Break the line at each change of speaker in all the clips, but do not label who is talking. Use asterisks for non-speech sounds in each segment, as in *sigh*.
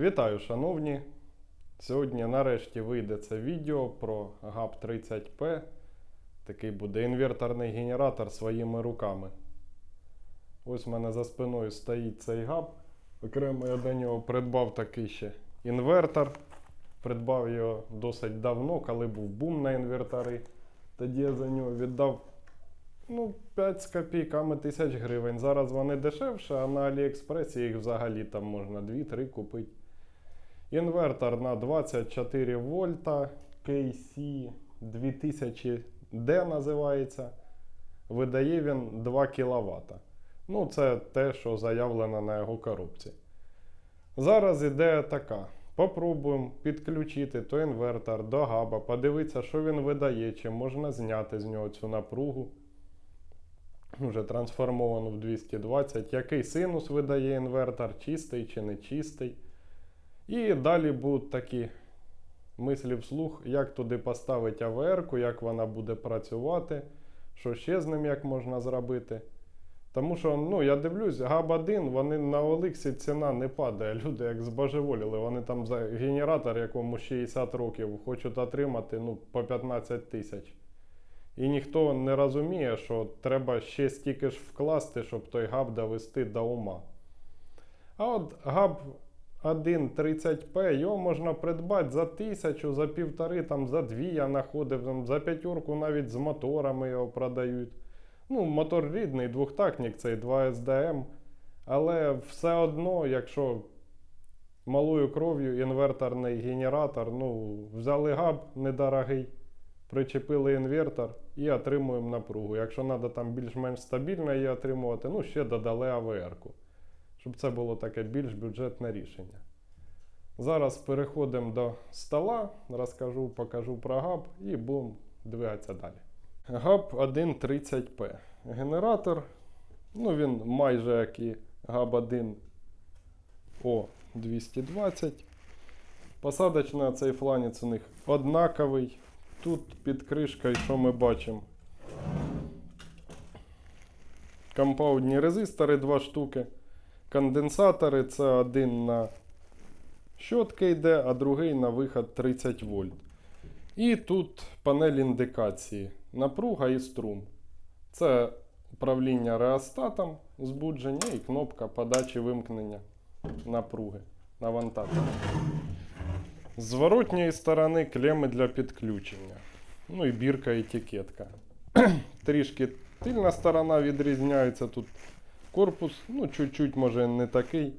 Вітаю, шановні! Сьогодні нарешті вийде це відео про GAP 30P. Такий буде інверторний генератор своїми руками. Ось в мене за спиною стоїть цей GAP. Окремо я до нього придбав такий ще інвертор. Придбав його досить давно, коли був бум на інвертори. Тоді я за нього віддав ну, 5 з копійками тисяч гривень. Зараз вони дешевше, а на Аліекспресі їх взагалі там можна 2-3 купити. Інвертор на 24 вольта KC 2000D називається. Видає він 2 кВт. Ну, це те, що заявлено на його коробці. Зараз ідея така. Попробуємо підключити той інвертор до габа, подивитися, що він видає, чи можна зняти з нього цю напругу. Вже трансформовану в 220, який синус видає інвертор, чистий чи не чистий. І далі будуть такі мислі вслух, як туди поставити АВР-ку, як вона буде працювати, що ще з ним як можна зробити. Тому що, ну, я дивлюсь, ГАБ-1, вони на Оликсі ціна не падає. Люди як збожеволіли, вони там за генератор, якому 60 років, хочуть отримати ну, по 15 тисяч. І ніхто не розуміє, що треба ще стільки ж вкласти, щоб той габ довести до ума. А от габ 1.30p, його можна придбати за тисячу, за півтори, там, за дві я знаходив, там, за п'ятерку навіть з моторами його продають. Ну, мотор рідний, двохтактник, цей 2 SDM. Але все одно, якщо малою кров'ю інверторний генератор, ну, взяли габ недорогий, причепили інвертор і отримуємо напругу. Якщо треба там більш-менш стабільно її отримувати, ну ще додали АВР-ку, щоб це було таке більш бюджетне рішення. Зараз переходимо до стола, розкажу, покажу про габ і будемо двигатися далі. GAP 130P. Генератор, ну він майже як і GAP 1 O220. Посадочний цей фланець у них однаковий. Тут під кришкою, що ми бачимо? Компаудні резистори 2 штуки. Конденсатори це один на щотки йде, а другий на виход 30 вольт. І тут панель індикації, напруга і струм. Це управління реостатом, збудження і кнопка подачі вимкнення напруги навантаження. Зворотньої сторони клеми для підключення. Ну і бірка етикетка. *clears throat* Трішки тильна сторона відрізняється тут. Корпус, ну, чуть-чуть, може, не такий.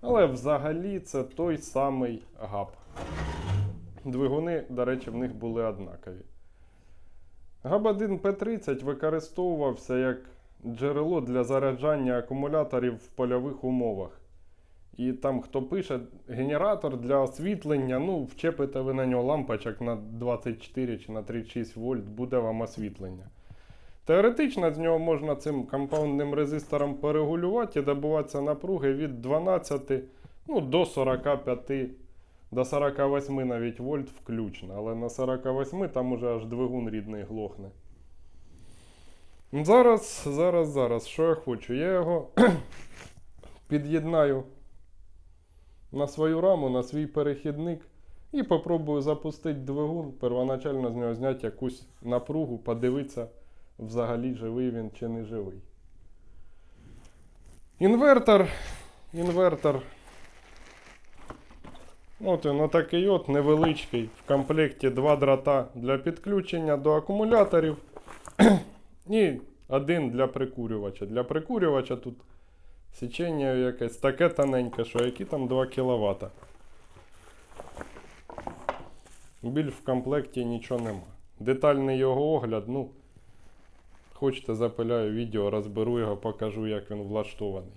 Але взагалі це той самий габ. Двигуни, до речі, в них були однакові. ГАБ-1 П30 використовувався як джерело для заряджання акумуляторів в польових умовах. І там, хто пише, генератор для освітлення, ну, вчепите ви на нього лампочок на 24 чи на 36 вольт, буде вам освітлення. Теоретично з нього можна цим компаундним резистором перегулювати і добуватися напруги від 12 ну, до 45, до 48 навіть вольт включно. Але на 48 там уже аж двигун рідний глохне. Зараз, зараз, зараз, що я хочу? Я його *clears throat* під'єднаю на свою раму, на свій перехідник і попробую запустити двигун, первоначально з нього зняти якусь напругу, подивитися, взагалі живий він чи не живий. Інвертор. Інвертор. От він отакий от невеличкий. В комплекті два дрота для підключення до акумуляторів. *clears throat* І один для прикурювача. Для прикурювача тут січення якесь таке тоненьке, що які там 2 кВт. Біль в комплекті нічого нема. Детальний його огляд, ну, хочете запиляю відео, розберу його, покажу, як він влаштований.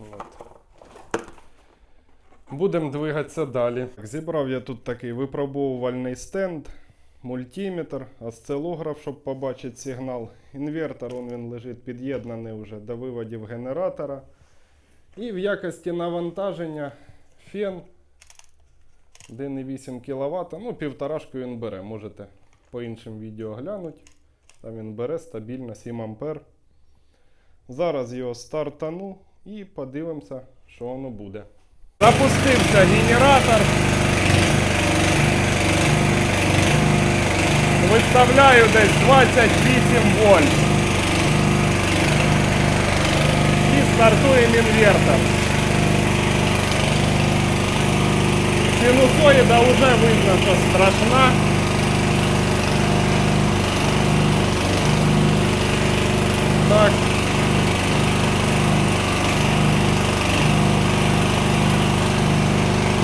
От. Будемо двигатися далі. Зібрав я тут такий випробовувальний стенд, мультиметр, осцилограф, щоб побачити сигнал. Інвертор он він лежить під'єднаний вже до виводів генератора. І в якості навантаження фен 1,8 кВт. Ну, півторашку він бере. Можете по іншим відео глянути. Там він бере стабільно 7 А. Зараз його стартану, і подивимося, що воно буде. Запустився генератор. Виставляю десь 28 вольт. І стартуємо інвертор. Синусоїда вже видно, що страшна. Так.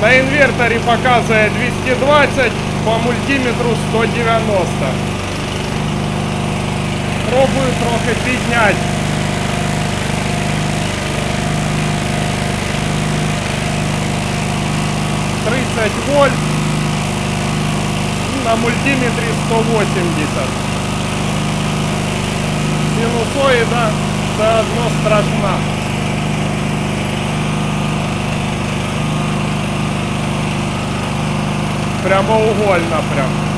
На інверторі показує 220, по мультиметру 190. Пробую трохи підняти. Тридцять вольт. І На мультиметрі 180. Синусоїда все одно страшна. Прямоугольно прям.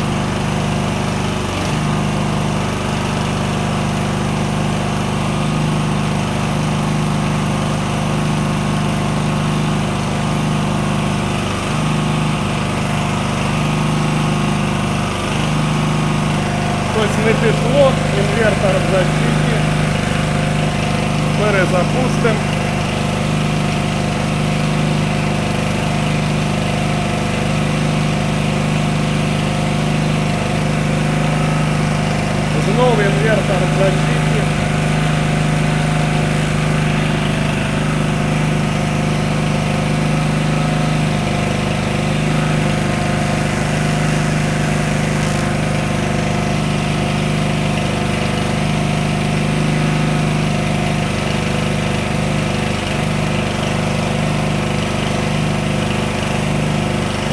Знову інвертор в защиті.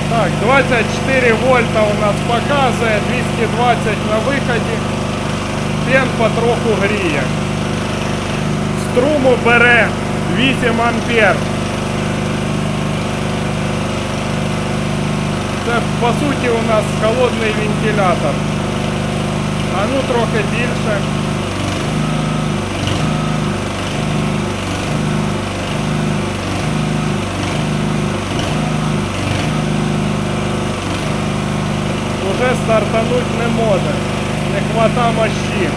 Так, 24 вольта у нас показує, 220 на виході. Фен потроху гріє. Струму бере 8 ампер. Це по суті у нас холодний вентилятор. А ну трохи більше. Уже стартануть не може. Не хвата мощі.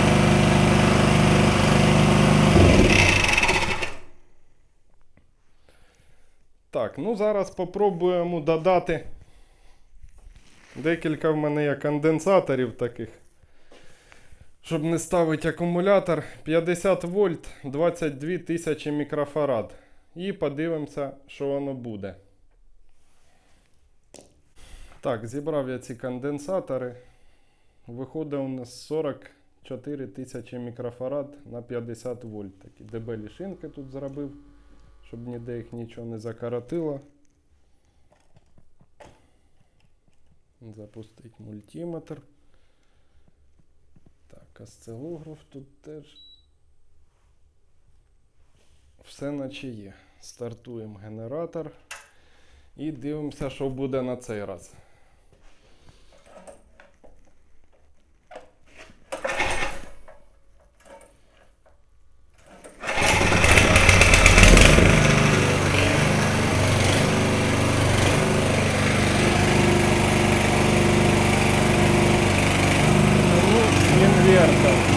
Так, ну зараз попробуємо додати. Декілька в мене є конденсаторів таких. Щоб не ставити акумулятор 50 вольт 22 тисячі мікрофарад. І подивимося, що воно буде. Так, зібрав я ці конденсатори. Виходить у нас 44 тисячі мікрофарад на 50 вольт. Такі дебелі шинки тут зробив, щоб ніде їх нічого не закоротило. Запустить мультиметр. Так, осцилограф тут теж. Все наче є. Стартуємо генератор і дивимося, що буде на цей раз. Ну, інвертор.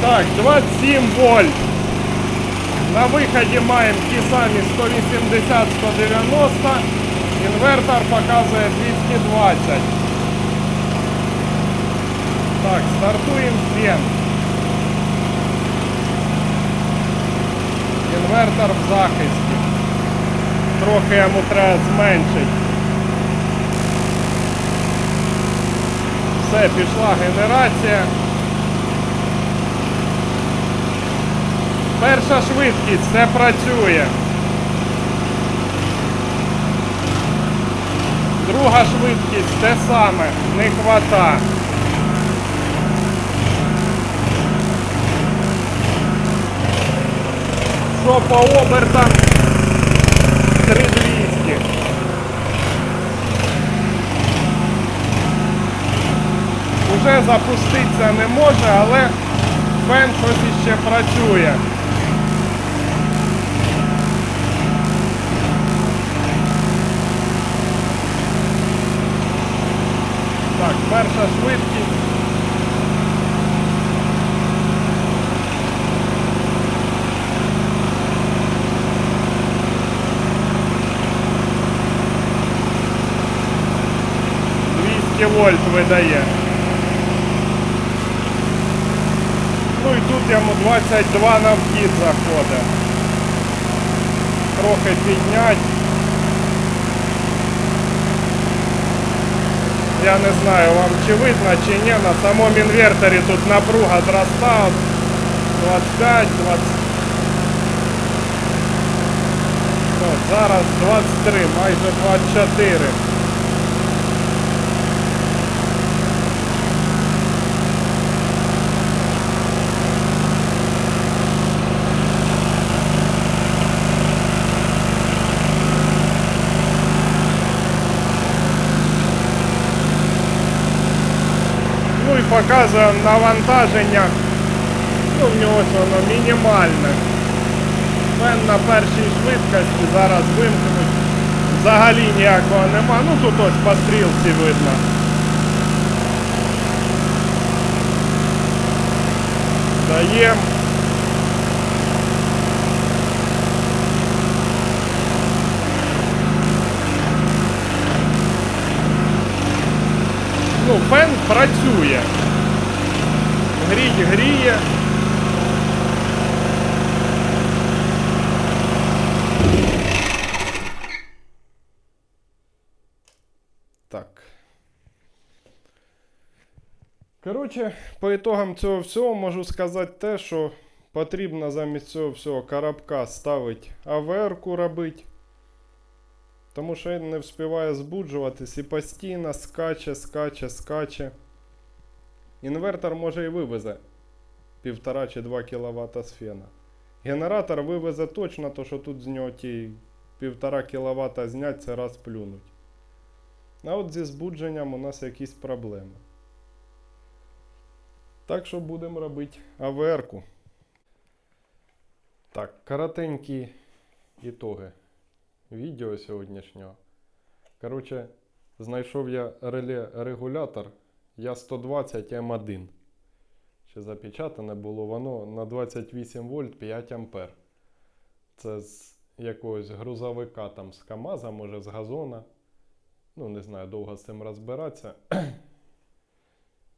Так, 27 вольт. На виході маємо ті самі 180-190. Інвертор показує 220. Так, стартуємо фен. Інвертор в захисті. Трохи йому треба зменшити. Все, пішла генерація. Перша швидкість все працює. Друга швидкість те саме, не хвата. Що по обертам? 3200. Уже запуститься не може, але фен щось іще працює. Вольт видає. Ну і тут йому 22 на вхід заходить. Трохи піднять. Я не знаю вам чи видно, чи ні, на самому інверторі тут напруга зростає. 25, 20. От, зараз 23, майже 24. Показує навантаження. Ну, в нього воно мінімальне. Фен на першій швидкості зараз вимкнуть. Взагалі ніякого нема. Ну тут ось по стрілці видно. Даємо. Ну, фен працює. Гріть гріє. Так. Коротше, по ітогам цього всього можу сказати те, що потрібно замість цього всього коробка ставити АВР-ку робити. Тому що він не вспіває збуджуватись і постійно скаче, скаче, скаче. Інвертор може і вивезе 1,5 чи 2 кВт з фена. Генератор вивезе точно, то що тут з нього ті 1,5 кВт знять, це раз плюнуть. А от зі збудженням у нас якісь проблеми. Так що будемо робити АВР-ку. Так, коротенькі ітоги відео сьогоднішнього. Коротше, знайшов я реле регулятор. Я 120 М1. Ще запечатане було воно на 28 вольт 5 ампер. Це з якогось грузовика там з КАМАЗа, може з газона. Ну, не знаю, довго з цим розбиратися.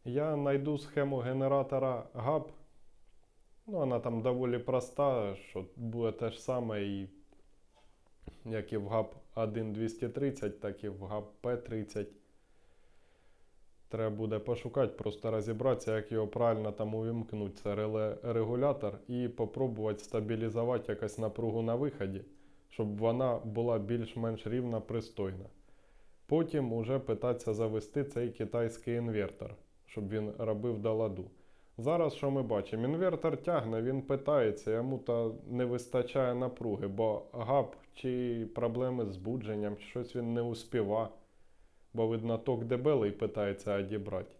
Я знайду схему генератора GAP. Ну, вона там доволі проста, що буде те ж саме і як і в GAP 1230, так і в GAP P30. Треба буде пошукати, просто розібратися, як його правильно там увімкнути, це реле регулятор, і попробувати стабілізувати якось напругу на виході, щоб вона була більш-менш рівна, пристойна. Потім уже питатися завести цей китайський інвертор, щоб він робив до ладу. Зараз що ми бачимо? Інвертор тягне, він питається, йому то не вистачає напруги, бо гап чи проблеми з збудженням, чи щось він не успіва, бо видно ток дебелий питається одібрати.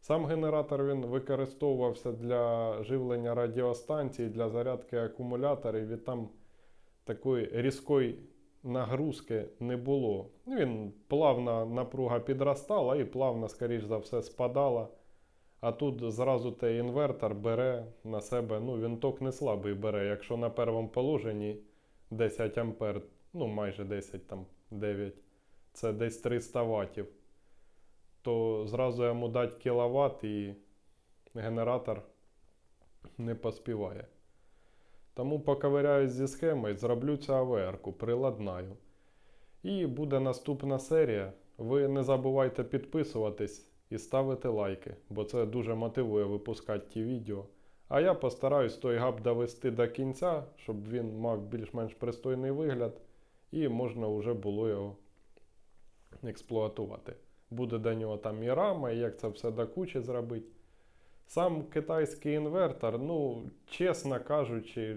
Сам генератор він використовувався для живлення радіостанцій, для зарядки акумуляторів, і там такої різкої нагрузки не було. Ну, Він плавно напруга підростала і плавно, скоріш за все, спадала. А тут зразу той інвертор бере на себе, ну він ток не слабий бере. Якщо на першому положенні 10 ампер, ну майже 10, там 9, це десь 300 ваттів, то зразу йому дати кіловат і генератор не поспіває. Тому поковиряюсь зі схемою, зроблю цю АВР-ку, приладнаю. І буде наступна серія. Ви не забувайте підписуватись і ставити лайки, бо це дуже мотивує випускати ті відео. А я постараюсь той габ довести до кінця, щоб він мав більш-менш пристойний вигляд, і можна вже було його експлуатувати. Буде до нього там і рама, і як це все до кучі зробити. Сам китайський інвертор, ну, чесно кажучи,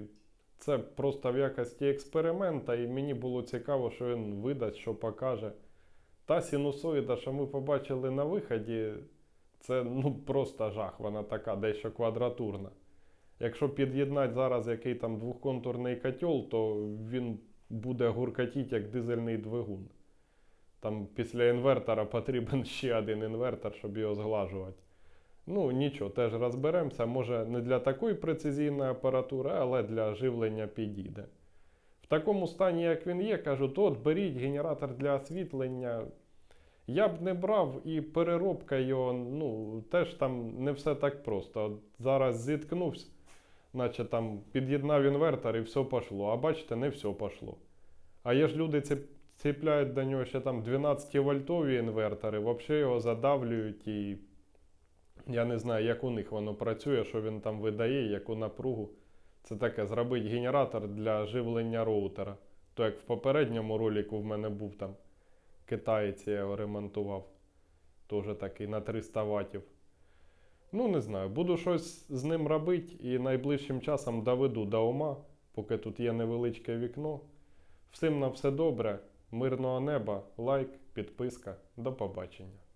це просто в якості експеримента, і мені було цікаво, що він видасть, що покаже. Та синусоїда, що ми побачили на виході, Це ну просто жах, вона така дещо квадратурна. Якщо під'єднати зараз який там двохконтурний котел, то він буде гуркотіти як дизельний двигун. Там після інвертора потрібен *laughs* ще один інвертор, щоб його зглажувати. Ну, нічого, теж розберемося. Може, не для такої прецизійної апаратури, але для живлення підійде. В такому стані, як він є, кажуть, от беріть генератор для освітлення. Я б не брав, і переробка його, ну, теж там не все так просто. От зараз зіткнувся, наче там під'єднав інвертор і все пішло. А бачите, не все пішло. А є ж люди ціп- ціпляють до нього ще там 12-вольтові інвертори, взагалі його задавлюють і я не знаю, як у них воно працює, що він там видає, яку напругу. Це таке зробити генератор для живлення роутера. То як в попередньому ролику в мене був там китаєць, я його ремонтував. Теж такий на 300 ватів. Ну, не знаю, буду щось з ним робити і найближчим часом доведу до ума, поки тут є невеличке вікно. Всім на все добре, мирного неба, лайк, підписка. До побачення.